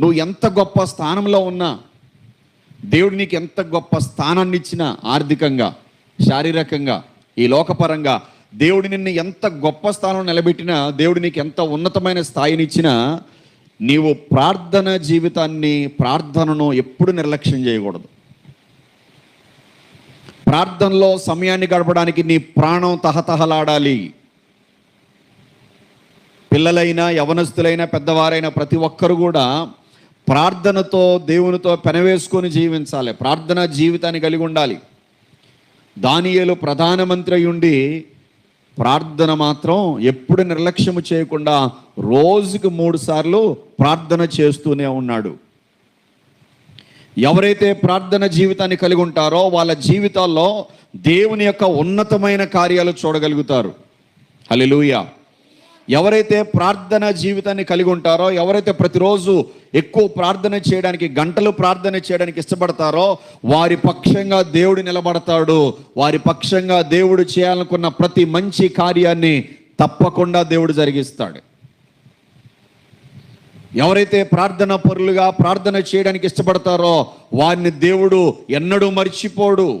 నువ్వు ఎంత గొప్ప స్థానంలో ఉన్నా దేవుడు నీకు ఎంత గొప్ప స్థానాన్ని ఇచ్చినా ఆర్థికంగా శారీరకంగా ఈ లోకపరంగా దేవుడు నిన్ను ఎంత గొప్ప స్థానంలో నిలబెట్టినా దేవుడు నీకు ఎంత ఉన్నతమైన స్థాయిని ఇచ్చినా నీవు ప్రార్థన జీవితాన్ని ప్రార్థనను ఎప్పుడు నిర్లక్ష్యం చేయకూడదు. ప్రార్థనలో సమయాన్ని గడపడానికి నీ ప్రాణం తహతహలాడాలి. పిల్లలైనా యవనస్తులైనా పెద్దవారైనా ప్రతి ఒక్కరు కూడా ప్రార్థనతో దేవునితో పెనవేసుకొని జీవించాలి. ప్రార్థన జీవితాన్ని కలిగి ఉండాలి. దానియేలు ప్రధానమంత్రి అయ్యుండి ఉండి ప్రార్థన మాత్రం ఎప్పుడు నిర్లక్ష్యము చేయకుండా రోజుకు మూడు సార్లు ప్రార్థన చేస్తూనే ఉన్నాడు. ఎవరైతే ప్రార్థన జీవితాన్ని కలిగి ఉంటారో వాళ్ళ జీవితాల్లో దేవుని యొక్క ఉన్నతమైన కార్యాలు చూడగలుగుతారు. హలో ఎవరైతే ప్రార్థన జీవితాన్ని కలిగి ఉంటారో ఎవరైతే ప్రతిరోజు ఎక్కువ ప్రార్థన చేయడానికి గంటలు ప్రార్థన చేయడానికి ఇష్టపడతారో వారి పక్షంగా దేవుడు నిలబడతాడు. వారి పక్షంగా దేవుడు చేయాలనుకున్న ప్రతి మంచి కార్యాన్ని తప్పకుండా దేవుడు జరిగిస్తాడు. ఎవరైతే ప్రార్థన పరులుగా ప్రార్థన చేయడానికి ఇష్టపడతారో వారిని దేవుడు ఎన్నడూ మర్చిపోడు.